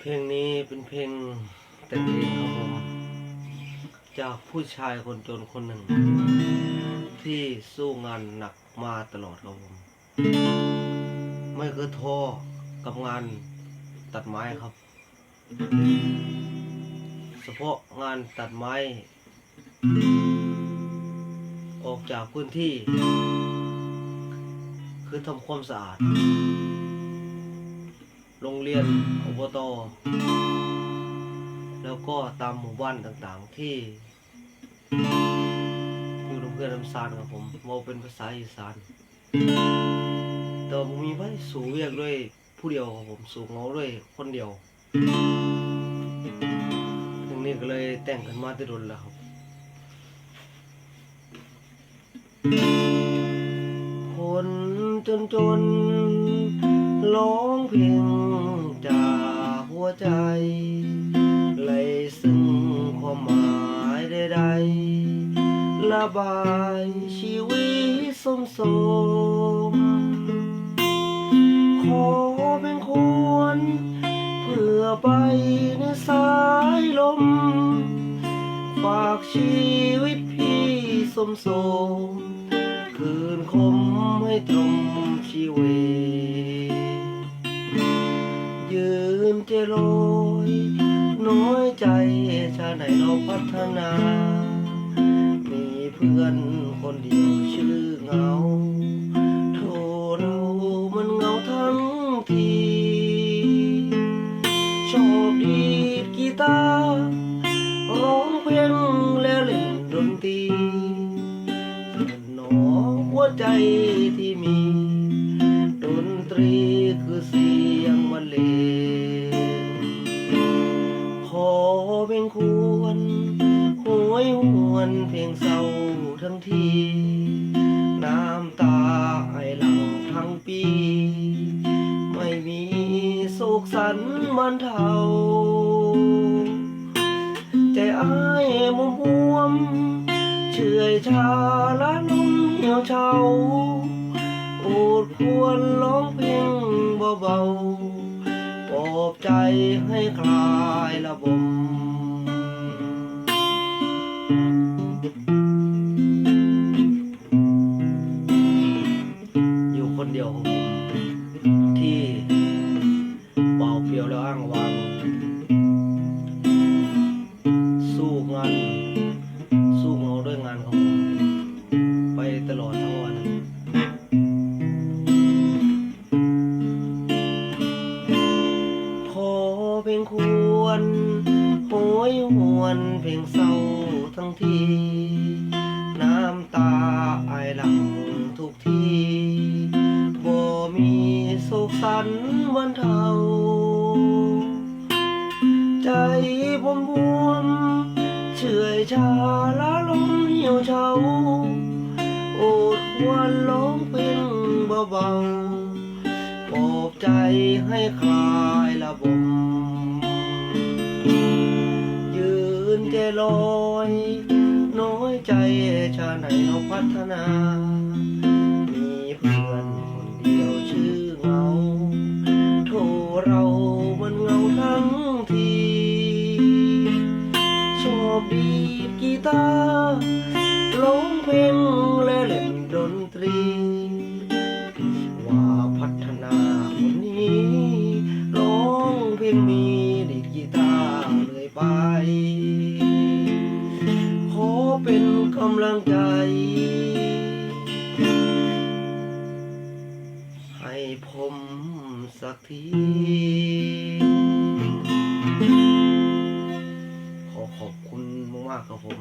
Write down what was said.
เพลงนี้เป็นเพลงแต่งเองครับผมจากผู้ชายคนจนคนหนึ่ง ที่สู้งานหนักมาตลอดครับผม ไม่เคยท้อกับงานตัดไม้ครับเฉพาะงานตัดไม้ ออกจากพื้นที่ คือทำความสะอาด โรงเรียนอบตแล้วก็ตามหมู่บ้านต่างๆที่อยู่โรงเรียนลำซานครับผมเว่าเป็นภาษาอีสานแต่ว่าผมมีไว้สู่เวียกด้วยผู้เดียวครับผมสู่เงาด้วยคนเดียวเพลงนี้ก็เลยแต่งกันมาติดนแล้วครับคนจนจนๆร้องเพลง ใจไหลซึ่งความหมายใดๆระบายชีวิตสมสมขอเป็นควร เพื่อไปในสายลม ฝากชีวิตพี่สมสมคืนคมให้ตรงชีวยื นเจลอยน้อยใจชาไหนเราพัฒนา มีเพื่อนคนเดียวชื่อเหงาโทเรามันเหงาทั้งทีชอบดีดกีตาร์ร้องเพลงแล้วเล่นดนตรีหนอหัวใจที่มี ดนตรีคือเสียงบรรเล เป็นควรหวยหวนเพลงเศร้าทั้งที น้ำตาไอหลังทั้งปี ไม่มีโศกสันมันเทาใจอ้ายมุมหวมเฉื่อยชาละนุ่มเหี่ยวเฉาโอดควรร้องเพลงเบาๆปลอบใจให้คลายระบม อยู่คนเดียวของผมที่เบาเปลี่ยวแล้วอ้างวางสู้งาน สู้เงาด้วยงานของผมไปตลอดทั้งวันขอเพลงควร โหยหวนเพลงเศร้าทั้งที น้ำตาไอหลังทุกทีบ่มีโศกสันวันเทาใจผมบวมเฉื่อยชาละลมเหี่ยวเฉาโอดครวรร้องเพลงเบาๆปลอบใจให้คลายระบม ใจลอยน้อยใจชาไหนเราพัฒนา มีเพื่อนคนเดียวชื่อเงา โทรเรามันเงาทั้งที ชอบดีดกีตาร์ร้องเพลงและเล่นดนตรีำลังใจ ให้ผมสักที ขอขอบคุณมากๆครับผม